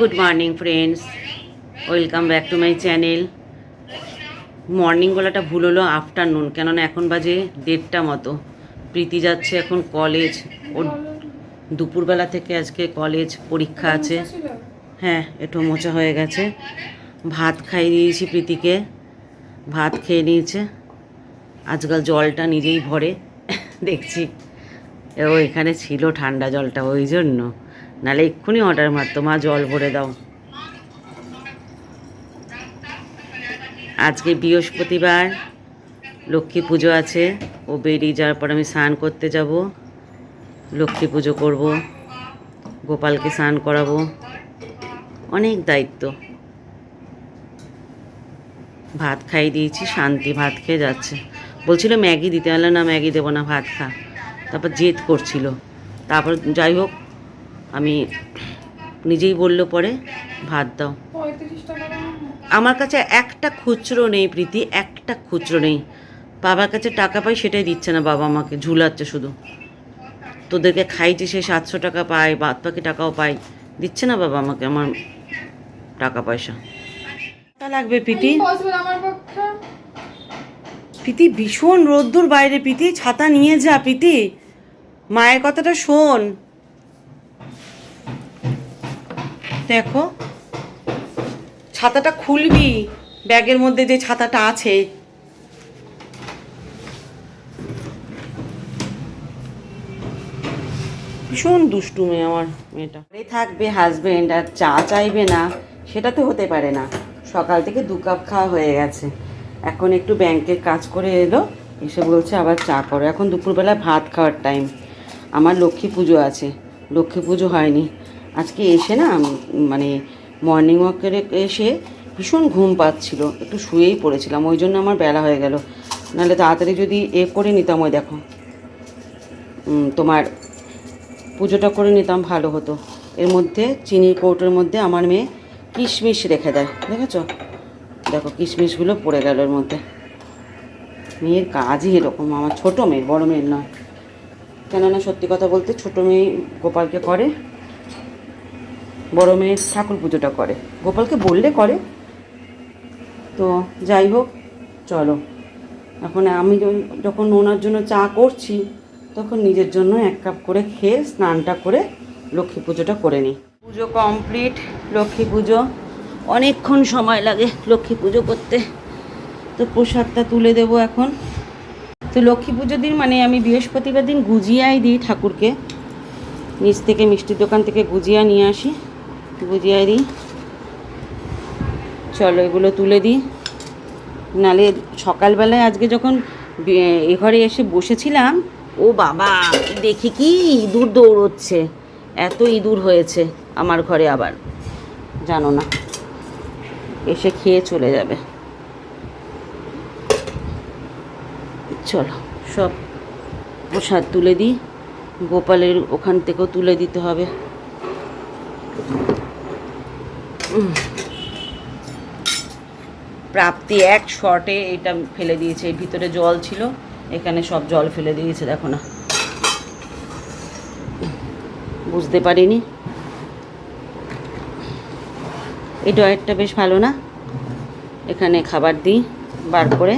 Good morning friends welcome back to my channel morning বলাটা ভুল হলো আফটারনুন কেননা এখন বাজে দেড়টা মতো। প্রীতি যাচ্ছে এখন কলেজ ওর দুপুরবেলা থেকে আজকে কলেজ পরীক্ষা আছে। হ্যাঁ একটু মোচা হয়ে গেছে। ভাত খাইয়ে দিয়েছি প্রীতিকে। ভাত খেয়ে নিয়েছে। আজকাল জলটা নিজেই ভরে। দেখছি। ও এখানে ছিল ঠান্ডা জলটা, ওই জন্য। নাহলে এক্ষুনি অর্ডার মারতো মা জল ভরে দাও। আজকে বৃহস্পতিবার, লক্ষ্মী পুজো আছে, ও বেরিয়ে যাওয়ার পর আমি স্নান করতে যাব। লক্ষ্মী পুজো করব, গোপালকে স্নান করাবো। অনেক দায়িত্ব। ভাত খাই দিয়েছি, শান্তি ভাত খেয়ে যাচ্ছে। বলছিল ম্যাগি দিতে পারলে না, ম্যাগি দেবো না, ভাত খা। তারপর জেদ করছিল। তারপর যাই হোক আমি নিজেই বলল পরে ভাত দাও। আমার কাছে একটা খুচরো নেই প্রীতি একটা খুচরো নেই। বাবার কাছে টাকা পাই সেটাই দিচ্ছে না বাবা আমাকে ঝুলাচ্ছে শুধু। তোদেরকে খাইছি সে সাতশো টাকা পায় বাদ বাকি টাকাও পাই। দিচ্ছে না বাবা আমাকে আমার টাকা পয়সা। টা লাগবে প্রীতি? প্রীতি ভীষণ রোদ্দুর বাইরে প্রীতি ছাতা নিয়ে যা প্রীতি। মায়ের কথাটা শোন। দেখো, ছাতাটা খুলবি, ব্যাগের মধ্যে যে ছাতাটা আছে। ভীষণ দুষ্টু মেয়ে আমার মেয়েটা। এ থাকবে হাজবেন্ড আর চা চাইবে না, সেটা তো হতে পারে না। সকাল থেকে দু কাপ খাওয়া হয়ে গেছে। এখন একটু ব্যাংকের কাজ করে এলো, এসে বলছে আবার চা করো। এখন দুপুরবেলা ভাত খাওয়ার টাইম আমার লক্ষ্মী পুজো আছে। লক্ষ্মী পুজো হয়নি। আজকে এসে না মানে মর্নিং ওয়াকের এসে ভীষণ ঘুম পাচ্ছিল, একটু শুয়েই পড়েছিলাম, ওই জন্য আমার বেলা হয়ে গেল। নাহলে তাড়াতাড়ি যদি এ করে নিতাম ওই দেখো। তোমার পুজোটা করে নিতাম, ভালো হতো। এর মধ্যে চিনির কৌটোর মধ্যে আমার মেয়ে কিশমিশ রেখে দেয়, দেখেছ? দেখো, কিশমিশগুলো পড়ে গেল এর মধ্যে। মেয়ের কাজই এরকম, আমার ছোটো মেয়ের বড় মেয়ের নয়। কেননা সত্যি কথা বলতে ছোটো মেয়ে গোপালকে করে বড় মেয়ে ঠাকুর পুজোটা করে। গোপালকে বললে করে। তো যাই হোক, চলো। এখন আমি যখন ওনার জন্য চা করছি, তখন নিজের জন্য এক কাপ করে খেয়ে স্নানটা করে লক্ষ্মী পুজোটা করে নিই। পুজো কমপ্লিট, লক্ষ্মী পুজো। অনেকক্ষণ সময় লাগে লক্ষ্মী পুজো করতে। তো প্রসাদটা তুলে দেব এখন। তো লক্ষ্মী পুজো দিন মানে আমি বৃহস্পতিবার দিন গুজিয়াই দিই ঠাকুরকে। নিচ থেকে মিষ্টির দোকান থেকে গুজিয়া নিয়ে আসি। গুজিয়াই দিই। চলো এগুলো তুলে দিই। নালে সকালবেলায় আজকে যখন এ ঘরে এসে বসেছিলাম, ও বাবা, দেখি কি ইঁদুর দৌড়চ্ছে। এত ইঁদুর হয়েছে আমার ঘরে আবার। জানো না, এসে খেয়ে চলে যাবে। চলো, সব প্রসাদ তুলে দিই। গোপালের ওখান থেকেও তুলে দিতে হবে। প্রাপ্তি এক শর্টে এটা ফেলে দিয়েছে, এর ভিতরে জল ছিল, এখানে সব জল ফেলে দিয়েছে, দেখো না। বুঝতে পারিনি। এই ডয়ারটা বেশ ভালো না? এখানে খাবার দিই, বার করে।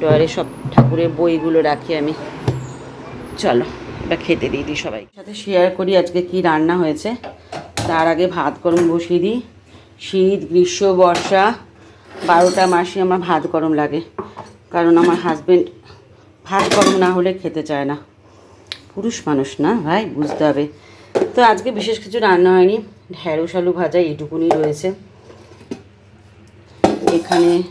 ডয়ারে সব ঠাকুরের বইগুলো রাখি আমি। চলো এটা খেতে দিয়ে দিই সবাই সাথে শেয়ার করি আজকে কি রান্না হয়েছে। তার আগে ভাত গরম বসিয়ে দিই। শীত, গ্রীষ্ম, বর্ষা, বারোটা মাসে আমার ভাত গরম লাগে। কারণ আমার হাজবেন্ড ভাত গরম না হলে খেতে চায় না। পুরুষ মানুষ না ভাই, বুঝতে হবে। তো আজকে বিশেষ কিছু রান্না হয়নি। ঢ্যাঁড়স আলু ভাজা এইটুকুনি রয়েছে। এখানে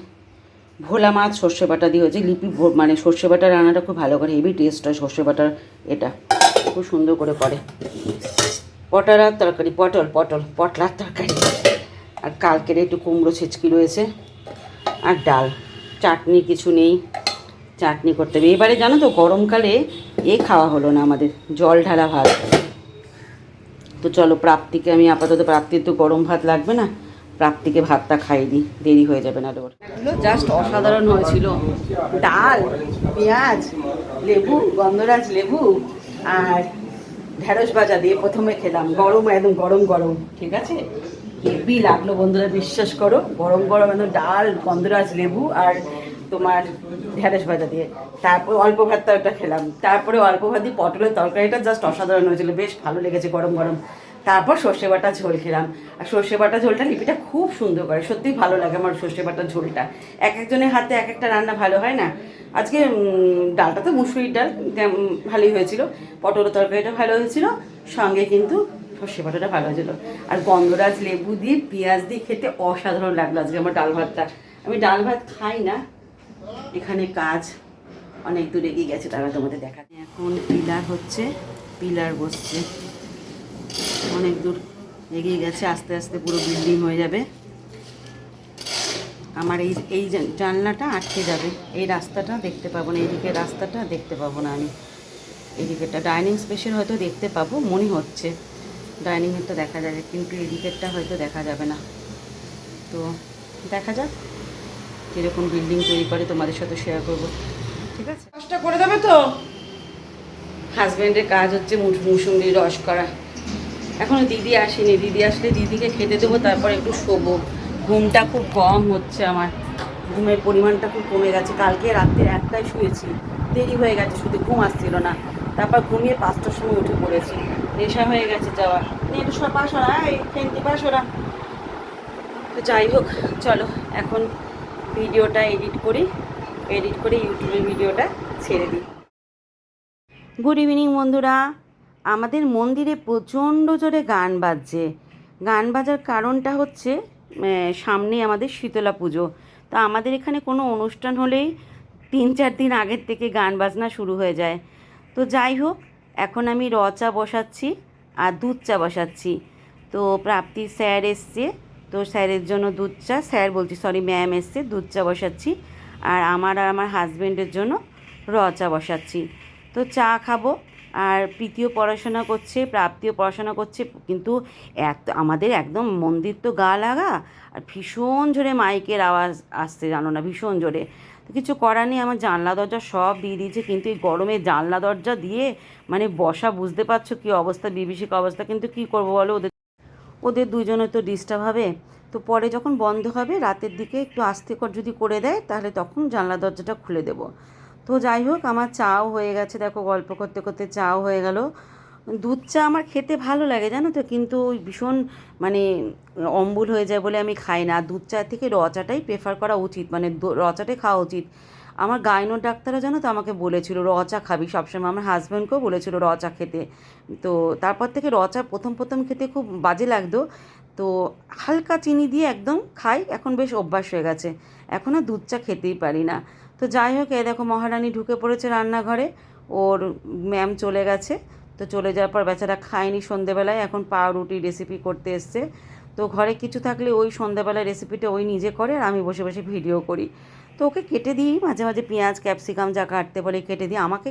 ভোলা মাছ, সর্ষে বাটা দিয়ে হয়েছে। লিপি মানে সর্ষে বাটা রান্নাটা খুব ভালো করে, হেভি টেস্ট হয় সর্ষে বাটার এটা। খুব সুন্দর করে করে। পটারার তরকারি, পটল পটল পটলার তরকারি। আর কালকের একটু কুমড়ো ছেচকি রয়েছে আর ডাল। চাটনি কিছু নেই, চাটনি করতে হবে। এবারে জানো তো, গরমকালে এ খাওয়া হলো না আমাদের, জল ঢালা ভাত। তো চলো প্রাপ্তিকে আমি আপাতত, প্রাপ্তির তো গরম ভাত লাগবে না, প্রাপ্তিকে ভাতটা খাইয়ে দিই, দেরি হয়ে যাবে না ওর। জাস্ট অসাধারণ হয়েছিল। ডাল, পেঁয়াজ, লেবু, গন্ধরাজ লেবু আর ঢেঁড়স ভাজা দিয়ে প্রথমে খেলাম। গরম, একদম গরম গরম, ঠিক আছে? হেভি লাগল বন্ধুরা, বিশ্বাস করো। গরম গরম একদম ডাল, গন্ধরাজ লেবু আর তোমার ঢেঁড়স ভাজা দিয়ে। তারপর অল্প ভাত ওটা খেলাম। তারপরে অল্প ভাত দিয়ে পটলের তরকারিটা জাস্ট অসাধারণ হয়েছিল। বেশ ভালো লেগেছে গরম গরম। তারপর সর্ষে বাটা ঝোল খেলাম। আর সর্ষে বাটা ঝোলটা লিপিটা খুব সুন্দর করে, সত্যিই ভালো লাগে আমার সর্ষে বাটা ঝোলটা। এক একজনের হাতে এক একটা রান্না ভালো হয় না? আজকে ডালটা তো মুসুরির ডাল ভালোই হয়েছিল। পটলের তরকারিটা ভালো হয়েছিল। সঙ্গে কিন্তু সর্ষে বাটাটা ভালো হয়েছিল। আর গন্ধরাজ লেবু দিয়ে পেঁয়াজ দিয়ে খেতে অসাধারণ লাগল আজকে আমার ডাল ভাতটা। আমি ডাল ভাত খাই না, এখানে কাজ অনেক দূর এগিয়ে গেছে, তারা তোমাদের দেখা এখন পিলার হচ্ছে, পিলার বসছে। অনেক দূর এগিয়ে গেছে, আস্তে আস্তে পুরো বিল্ডিং হয়ে যাবে। আমার এই এই জানলাটা আটকে যাবে। এই রাস্তাটা দেখতে পাবো না, এইদিকে রাস্তাটা দেখতে পাবো না আমি। এদিকেরটা ডাইনিং স্পেসের হয়তো দেখতে পাবো, মনে হচ্ছে। ডাইনিংয়েরটা দেখা যাবে কিন্তু এদিকেরটা হয়তো দেখা যাবে না। তো দেখা যাক কীরকম বিল্ডিং তৈরি করে তোমাদের সাথে শেয়ার করব। ঠিক আছে? কাজটা করে দেবে তো? হাজব্যান্ডের কাজ হচ্ছে মুস- মুসুম্বির রস করা। এখনও দিদি আসেনি। দিদি আসলে দিদিকে খেতে দেবো তারপর একটু শোবো। ঘুমটা খুব কম হচ্ছে আমার। ঘুমের পরিমাণটা খুব কমে গেছে। কালকে রাত্রে একটাই শুয়েছি। দেরি হয়ে গেছে শুধু ঘুম আসছিল না। তারপর ঘুমিয়ে পাঁচটার সময় উঠে পড়েছি। নেশা হয়ে গেছে যাওয়া একটু এই ফেন্টি পাশরা তো যাই হোক, চলো, এখন ভিডিওটা এডিট করি। এডিট করে ইউটিউবে ভিডিওটা ছেড়ে দিই। গুড ইভিনিং বন্ধুরা। আমাদের মন্দিরে প্রচণ্ড জোরে গান বাজছে। গান বাজার কারণটা হচ্ছে সামনে আমাদের শীতলা পুজো। তো আমাদের এখানে কোনো অনুষ্ঠান হলেই তিন চার দিন আগের থেকে গান বাজনা শুরু হয়ে যায়। তো যাই হোক, এখন আমি র চা বসাচ্ছি আর দুধ চা বসাচ্ছি। তো প্রাপ্তি স্যার এসছে, তো স্যারের জন্য দুধ চা। স্যার বলছি সরি ম্যাম এসছে, দুধ চা বসাচ্ছি। আর আমার আর আমার হাজব্যান্ডের জন্য র চা বসাচ্ছি। তো চা খাব, আর প্রীতিও পড়াশোনা করছে, প্রাপ্তিও পড়াশোনা করছে, কিন্তু এত, আমাদের একদম মন্দির তো গা লাগা, আর ভীষণ জোরে মাইকের আওয়াজ আসছে, জানো না, ভীষণ জোরে। তো কিছু করার নেই, আমার জানলা দরজা সব দিয়ে দিয়েছে, কিন্তু এই গরমে জানলা দরজা দিয়ে মানে বসা, বুঝতে পারছ কী অবস্থা, বিভীষিক অবস্থা, কিন্তু কী করব বলো? ওদের ওদের দুজনে তো ডিস্টার্ব হবে। তো পরে যখন বন্ধ হবে, রাতের দিকে একটু আস্তে কর যদি করে দেয়, তাহলে তখন জানলা দরজাটা খুলে দেব। তো যাই হোক, আমার চাও হয়ে গেছে, দেখো গল্প করতে করতে চাও হয়ে গেল। দুধ চা আমার খেতে ভালো লাগে, জানো তো? কিন্তু ওই ভীষণ মানে অম্বুল হয়ে যায় বলে আমি খাই না। দুধ চা থেকে র চাটাই প্রেফার করা উচিত মানে র চাটাই খাওয়া উচিত। আমার গাইনোর ডাক্তাররা জানো তো আমাকে বলেছিল, র চা খাবি। সবসময় আমার হাজব্যান্ডকেও বলেছিল র চা খেতে। তো তারপর থেকে র চা প্রথম প্রথম খেতে খুব বাজে লাগতো। তো হালকা চিনি দিয়ে একদম খাই, এখন বেশ অভ্যাস হয়ে গেছে। এখন আর দুধ চা খেতেই পারি না। তো যাই হোক এ দেখো মহারানী ঢুকে পড়েছে রান্নাঘরে, ওর ম্যাম চলে গেছে। তো চলে যাওয়ার পর বেচারা খায়নি সন্ধেবেলায়, এখন পাউরুটি রেসিপি করতে এসছে। তো ঘরে কিছু থাকলে ওই সন্ধেবেলায় রেসিপিটা ওই নিজে করে আর আমি বসে বসে ভিডিও করি। তো ওকে কেটে দিই, মাঝে মাঝে পেঁয়াজ ক্যাপসিকাম যা কাটতে বলে কেটে দিই, আমাকে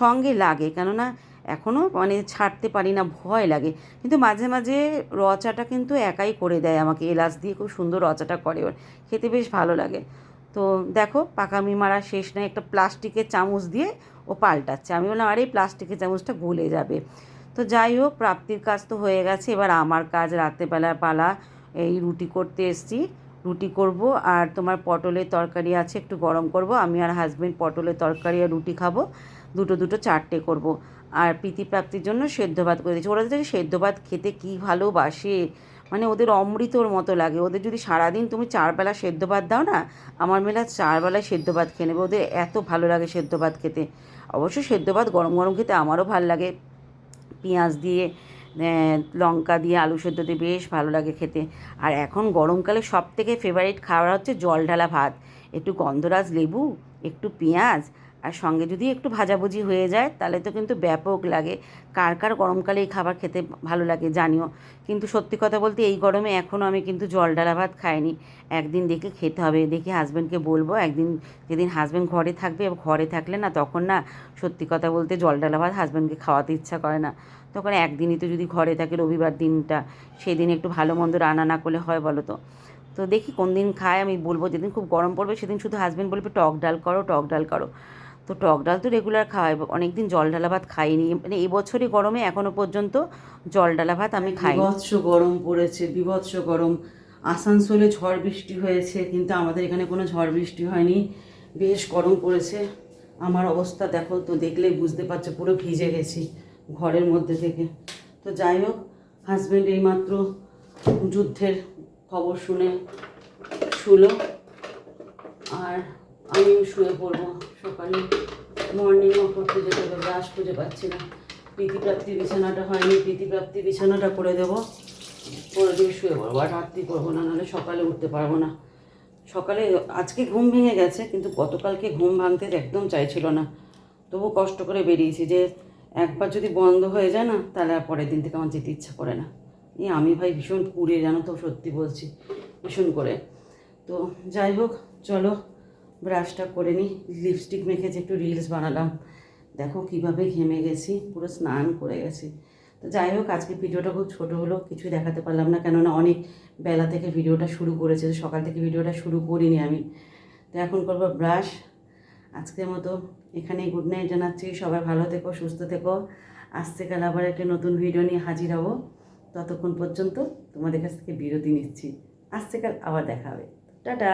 সঙ্গে লাগে। কেননা এখনও মানে ছাড়তে পারি না, ভয় লাগে। কিন্তু মাঝে মাঝে রচাটা কিন্তু একাই করে দেয় আমাকে, এলাচ দিয়ে খুব সুন্দর রচাটা করে ওর। খেতে বেশ ভালো লাগে। তো দেখো পাকামি মারা শেষ নয় একটা প্লাস্টিকের চামচ দিয়ে ও পাল্টাচ্ছে। আমি বললাম, আরে এই প্লাস্টিকের চামচটা গলে যাবে। তো যাই হোক, প্রাপ্তির কাজ তো হয়ে গেছে। এবার আমার কাজ রাত্রেবেলা পালা, এই রুটি করতে এসছি। রুটি করব আর তোমার পটলের তরকারি আছে, একটু গরম করব। আমি আর হাজবেন্ড পটলের তরকারি আর রুটি খাব। দুটো দুটো, চারটে করব। আর প্রীতি প্রাপ্তির জন্য সেদ্ধ ভাত করে দিয়েছি। ওরা যে সেদ্ধ ভাত খেতে কী ভালোবাসে। মানে ওদের অমৃতর মতো লাগে। ওদের যদি সারাদিন তুমি চারবেলা সেদ্ধ ভাত দাও না, আমার মেলা চারবেলায় সেদ্ধ ভাত খেয়ে নেবে। ওদের এত ভালো লাগে সেদ্ধ ভাত খেতে। অবশ্য সেদ্ধ ভাত গরম গরম খেতে আমারও ভালো লাগে। পেঁয়াজ দিয়ে লঙ্কা দিয়ে, আলু সেদ্ধ দিয়ে বেশ ভালো লাগে খেতে। আর এখন গরমকালে সব থেকে ফেভারিট খাবার হচ্ছে জল ঢালা ভাত। একটু গন্ধরাজ লেবু, একটু পেঁয়াজ আর সঙ্গে যদি একটু ভাজাভুজি হয়ে যায়, তাহলে তো কিন্তু ব্যাপক লাগে। কার কার গরমকালে এই খাবার খেতে ভালো লাগে জানিও। কিন্তু সত্যি কথা বলতে এই গরমে এখনও আমি কিন্তু জল ঢালা ভাত খাইনি। একদিন দেখে খেতে হবে, দেখে হাজব্যান্ডকে বলব। একদিন যেদিন হাজব্যান্ড ঘরে থাকবে ঘরে থাকলে না তখন না সত্যি কথা বলতে জল ঢালা ভাত হাজব্যান্ডকে খাওয়াতে ইচ্ছা করে না। তখন একদিনই তো যদি ঘরে থাকে রবিবার দিনটা, সেদিন একটু ভালো মন্দ রান্না না করলে হয় বলো তো? তো দেখি কোন দিন খায়, আমি বলব যেদিন খুব গরম পড়বে সেদিন শুধু হাজব্যান্ড বলবে, টক ডাল করো, টক ডাল করো। তো টক ডাল তো রেগুলার খাওয়াই অনেক দিন জল ঢালা ভাত খাইনি। মানে এই বছরই গরমে, এখনও পর্যন্ত জল ঢালা ভাত আমি খাই বিভৎস গরম পড়েছে, বিভৎস গরম। আসানসোলে ঝড় বৃষ্টি হয়েছে, কিন্তু আমাদের এখানে কোনো ঝড় বৃষ্টি হয়নি। বেশ গরম পড়েছে। আমার অবস্থা দেখো তো দেখলেই বুঝতে পারছ, পুরো ভিজে গেছি ঘরের মধ্যে থেকে। তো যাই হোক হাজব্যান্ড এইমাত্র যুদ্ধের খবর শুনে শুলো। আর আমিও শুয়ে পড়ব। সকালে মর্নিং করতে যেতে হবে, ব্রাশ খুঁজে পাচ্ছি না। প্রীতিপ্রাপ্তি বিছানাটা হয়নি, প্রীতিপ্রাপ্তি বিছানাটা করে দেবো। করে দিয়ে শুয়ে পড়ব, আর রাত্রি করব না, নাহলে সকালে উঠতে পারব না। সকালে আজকে ঘুম ভেঙে গেছে, কিন্তু গতকালকে ঘুম ভাঙতে একদম চাইছিল না। তবু কষ্ট করে বেরিয়েছি যে একবার যদি বন্ধ হয়ে যায় না, তাহলে আর পরের দিন থেকে আমার যেতে ইচ্ছা করে না। এই আমি ভাই ভীষণ কুড়ে, জানো তো, সত্যি বলছি, ভীষণ করে। তো যাই হোক, চলো। ব্রাশটা করে নিই লিপস্টিক মেখেছি, একটু রিলস বানালাম। দেখো কীভাবে ঘেমে গেছি, পুরো স্নান করে গেছি। তো যাই হোক আজকে ভিডিওটা খুব ছোটো হলো, কিছুই দেখাতে পারলাম না, কেননা অনেক বেলা থেকে ভিডিওটা শুরু করেছে সকাল থেকে ভিডিওটা শুরু করিনি আমি। তো এখন করব ব্রাশ আজকের মতো এখানেই গুড নাইট জানাচ্ছি, সবাই ভালো থেকো, সুস্থ থেকো। আসতে কাল আবার একটা নতুন ভিডিও নিয়ে হাজির হব। ততক্ষণ পর্যন্ত তোমাদের কাছ থেকে বিরতি নিচ্ছি। আসতে কাল আবার দেখা হবে। টাটা!